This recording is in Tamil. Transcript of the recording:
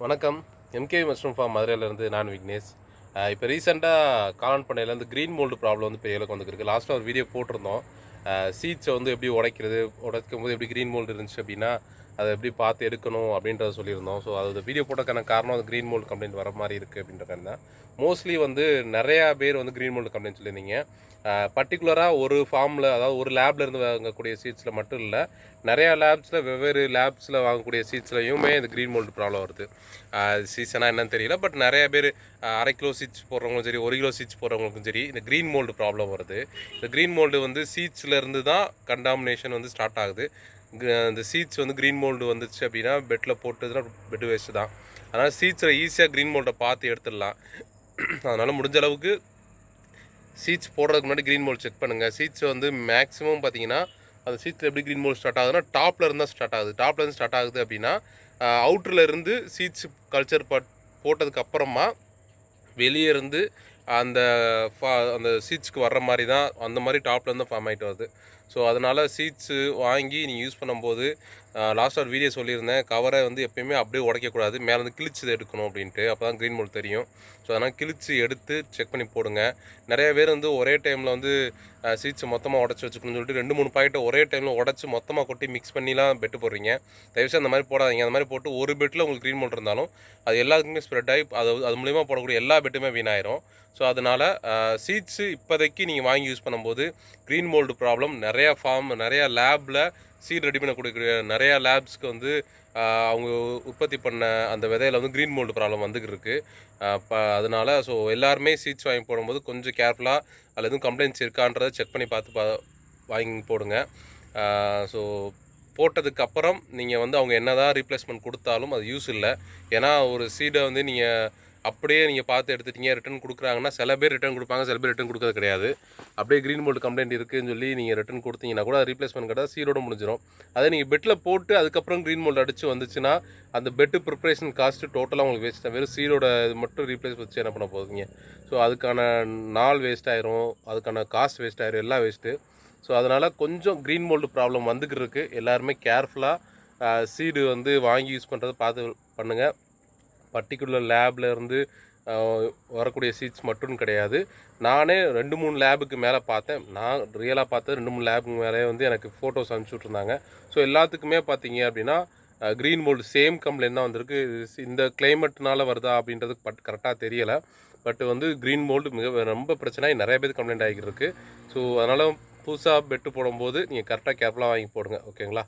வணக்கம். எம்கே மஷ்ரூம் ஃபார்ம் மதுரையிலேருந்து நான் விக்னேஷ். இப்போ ரீசெண்டாக காலான் பண்ணையிலேருந்து க்ரீன் மோல்டு ப்ராப்ளம் வந்து பெரிய அளவுக்கு வந்துருக்கு லாஸ்ட்டாக ஒரு வீடியோ போட்டிருந்தோம். சீட்ஸை வந்து எப்படி உடைக்கிறது உடைக்கும் போது எப்படி க்ரீன் மோல்டு இருந்துச்சு அப்படின்னா அதை எப்படி பார்த்து எடுக்கணும் அப்படின்றத சொல்லியிருந்தோம். ஸோ அது வீடியோ போட்டக்கான காரணம் அது க்ரீன் மோல்டு கம்ப்ளைண்ட் வர மாதிரி இருக்குது அப்படின்றது தான் மோஸ்ட்லி வந்து நிறையா பேர் வந்து க்ரீன் மோல்டு கம்ப்ளைண்ட் சொல்லியிருந்தீங்க. பர்டிகுலராக ஒரு ஃபார்மில் அதாவது ஒரு லேப்ல இருந்து வாங்கக்கூடிய சீட்ஸில் மட்டும் இல்லை நிறையா லேப்ஸில் வெவ்வேறு லேப்ஸில் வாங்கக்கூடிய சீட்ஸ்லையுமே இந்த க்ரீன் மோல்டு ப்ராப்ளம் வருது. சீசனாக என்னன்னு தெரியல பட் நிறைய பேர் அரை கிலோ சீட்ஸ் போடுறவங்களும் சரி ஒரு கிலோ சீட்ஸ் போடுறவங்களுக்கும் சரி இந்த க்ரீன் மோல்டு ப்ராப்ளம் வருது. இந்த க்ரீன் மோல்டு வந்து சீட்ஸில் இருந்து தான் கண்டாமினேஷன் வந்து ஸ்டார்ட் ஆகுது. அந்த இந்த சீட்ஸ் வந்து க்ரீன் மோல்டு வந்துச்சு அப்படின்னா பெட்டில் போட்டதுன்னா பெட் வேஸ்ட்டு தான். அதனால் சீட்ஸில் ஈஸியாக க்ரீன் மோல்டை பார்த்து எடுத்துடலாம். அதனால் முடிஞ்ச அளவுக்கு சீட்ஸ் போடுறதுக்கு முன்னாடி க்ரீன் மோல்ட் செக் பண்ணுங்கள் சீட்ஸ் வந்து மேக்ஸிமம் பார்த்தீங்கன்னா அந்த சீட்ஸில் எப்படி க்ரீன் மோல்ட் ஸ்டார்ட் ஆகுதுன்னா டாப்ல இருந்தால் ஸ்டார்ட் ஆகுது. டாப்பில் இருந்து ஸ்டார்ட் ஆகுது அப்படின்னா அவுட்டரில் இருந்து சீட்ஸ் கல்ச்சர் பட் போட்டதுக்கு அப்புறமா வெளியே இருந்து அந்த ஃபா அந்த சீட்ஸ்க்கு வர்ற மாதிரி தான் அந்த மாதிரி டாப்லேருந்து ஃபார்ம் ஆகிட்டு வருது. ஸோ அதனால் சீட்ஸு வாங்கி நீங்கள் யூஸ் பண்ணும்போது லாஸ்ட் ஒரு வீடியோ சொல்லியிருந்தேன். கவரை வந்து எப்பயுமே அப்படியே உடைக்கக்கூடாது. மேலேருந்து கிழிச்சு எடுக்கணும் அப்படின்ட்டு. அப்போ தான் க்ரீன் மோல்ட் தெரியும். ஸோ அதனால் கிழிச்சு எடுத்து செக் பண்ணி போடுங்க. நிறைய பேர் வந்து ஒரே டைமில் வந்து சீட்ஸ் மொத்தமாக உடச்சி வச்சுக்கணும்னு சொல்லிட்டு ரெண்டு மூணு பாக்கெட்டை ஒரே டைமில் உடச்சி மொத்தமாக கொட்டி மிக்ஸ் பண்ணிலாம் பெட்டு போடுறீங்க. தயவுசெய்து அந்த மாதிரி போடாதீங்க. அந்த மாதிரி போட்டு ஒரு பெட்டில் உங்களுக்கு க்ரீன் மோல்ட் இருந்தாலும் அது எல்லாத்துக்குமே ஸ்ப்ரெட் ஆகி அது அது மூலிமா போடக்கூடிய எல்லா பெட்டுமே வீணாயிரும். ஸோ அதனால் சீட்ஸு இப்போதைக்கு நீங்கள் வாங்கி யூஸ் பண்ணும்போது க்ரீன் மோல்டு ப்ராப்ளம் நிறையா நிறையா ஃபார்ம் நிறையா லேபில் சீட் ரெடி பண்ண கொடுக்குற நிறையா லேப்ஸ்க்கு வந்து அவங்க உற்பத்தி பண்ண அந்த விதையில் வந்து க்ரீன் மோல்டு ப்ராப்ளம் வந்துக்கிட்டு இருக்கு ப அதனால் ஸோ எல்லாருமே சீட்ஸ் வாங்கி போடும்போது கொஞ்சம் கேர்ஃபுல்லாக அதில் எதுவும் கம்ப்ளைண்ட்ஸ் இருக்கான்றதை செக் பண்ணி பார்த்து பா வாங்கி போடுங்க. ஸோ போட்டதுக்கப்புறம் நீங்கள் வந்து அவங்க என்னதான் ரீப்ளேஸ்மெண்ட் கொடுத்தாலும் அது யூஸ் இல்லை. ஏன்னா ஒரு சீடை வந்து நீங்கள் அப்படியே நீங்கள் பார்த்து எடுத்துட்டீங்க ரிட்டர்ன் கொடுக்குறாங்கன்னா சில பேர் ரிட்டர்ன் கொடுப்பாங்க சில பேர் ரிட்டர்ன் கொடுக்கறது கிடையாது. அப்படியே க்ரீன் போர்டு கம்ப்ளைண்ட் இருக்குதுன்னு சொல்லி நீங்கள் ரிட்டர்ன் கொடுத்தீங்கன்னா கூட ரீப்ளேஸ்மெண்ட் கிடையாது சீரோட முடிஞ்சிடும் அதே நீங்கள் பெட்டில் போட்டு அதுக்கப்புறம் க்ரீன் மோல்டு அடித்து வந்துச்சுன்னா அந்த பெட்டு ப்ரிப்பரேஷன் காஸ்ட்டு டோட்டலாக உங்களுக்கு வேஸ்ட் தான் வெறும் சீரோட இது மட்டும் ரீப்ளேஸ் வச்சு என்ன பண்ண போதுங்க ஸோ அதுக்கான நாள் வேஸ்ட் ஆயிரும் அதுக்கான காஸ்ட் வேஸ்ட் ஆயிரும் எல்லாம் வேஸ்ட்டு ஸோ அதனால் கொஞ்சம் க்ரீன் மோல்டு ப்ராப்ளம் வந்துக்கிட்டு இருக்குது எல்லாருமே கேர்ஃபுல்லாக சீடு வந்து வாங்கி யூஸ் பண்ணுறதை பார்த்து பண்ணுங்கள் பர்டிகுலர் லேபில் இருந்து வரக்கூடிய சீட்ஸ் மட்டும் கிடையாது. நானே ரெண்டு மூணு லேபுக்கு மேலே பார்த்தேன். நான் ரியலாக பார்த்தது ரெண்டு மூணு லேபுக்கு மேலே வந்து எனக்கு ஃபோட்டோஸ் அனுப்பிச்சி விட்ருந்தாங்க ஸோ எல்லாத்துக்குமே பார்த்தீங்க அப்படின்னா க்ரீன் மோல்டு சேம் கம்ப்ளைண்ட் தான் வந்திருக்கு. இந்த கிளைமேட்னால வருதா அப்படின்றது பட் கரெக்டாக தெரியலை. பட் வந்து க்ரீன் மோல்டு மிக ரொம்ப பிரச்சனை. நிறைய பேர் கம்ப்ளைண்ட் ஆகிட்டு ஸோ அதனால் புதுசாக பெட்டு போடும்போது நீங்கள் கரெக்டாக கேர்ஃபுல்லாக வாங்கி போடுங்க. ஓகேங்களா